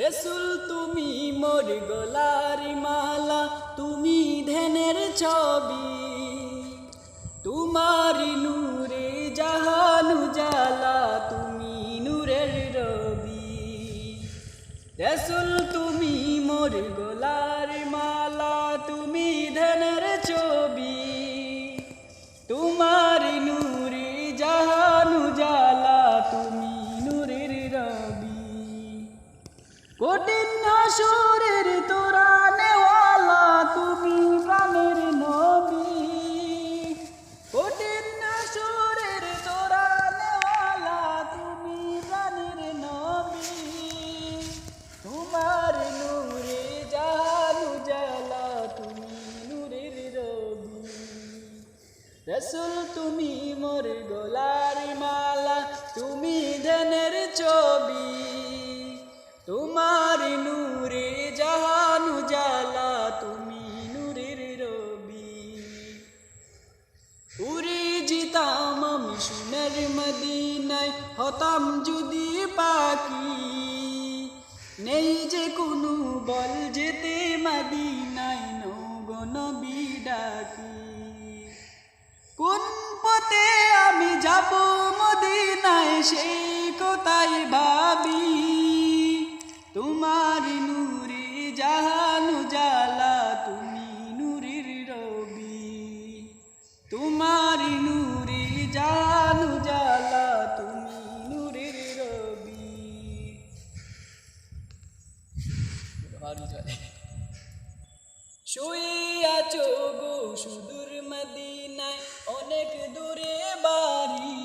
রসুল, তুমি মোর গোলার মালা, তুমি ধ্যানের ছবি। তোমার নূরে জাহানু জালা তুমি নূরের রবি। রসুল, তুমি মোর গোলার মালা কঠিন হাসুরের তোরা নেওয়ালা তুমি প্রাণের নবী। কঠিন হাসুরের তোরা তুমি প্রাণের নবী। তোমার নূরে জানু জালা তুমি নূরের রবি। রসুল, তুমি মোর গোলার মালা, তুমি ধনের সোনার মদিনায় হতাম যদি পাকি নেই যে কোনো বল যেতে মদিনায় নৌগন বিডাকি কোন পথে আমি যাব মদিনায়, সেই কোথায় ভাবি শুয়ে আছো গো সুদূর মদিনায়, অনেক দূরে বাড়ি।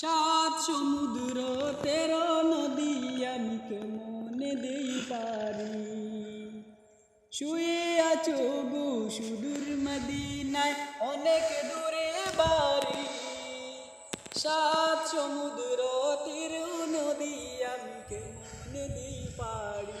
সাত সমুদ্র, তেরো নদী, আমি কেমনে দেই পারি শুয়ে আছো গো সুদূর মদিনায়, অনেক দূরে বাড়ি। সাত সমুদ্র, তেরো নদী, আমি কেমনে দেই পারি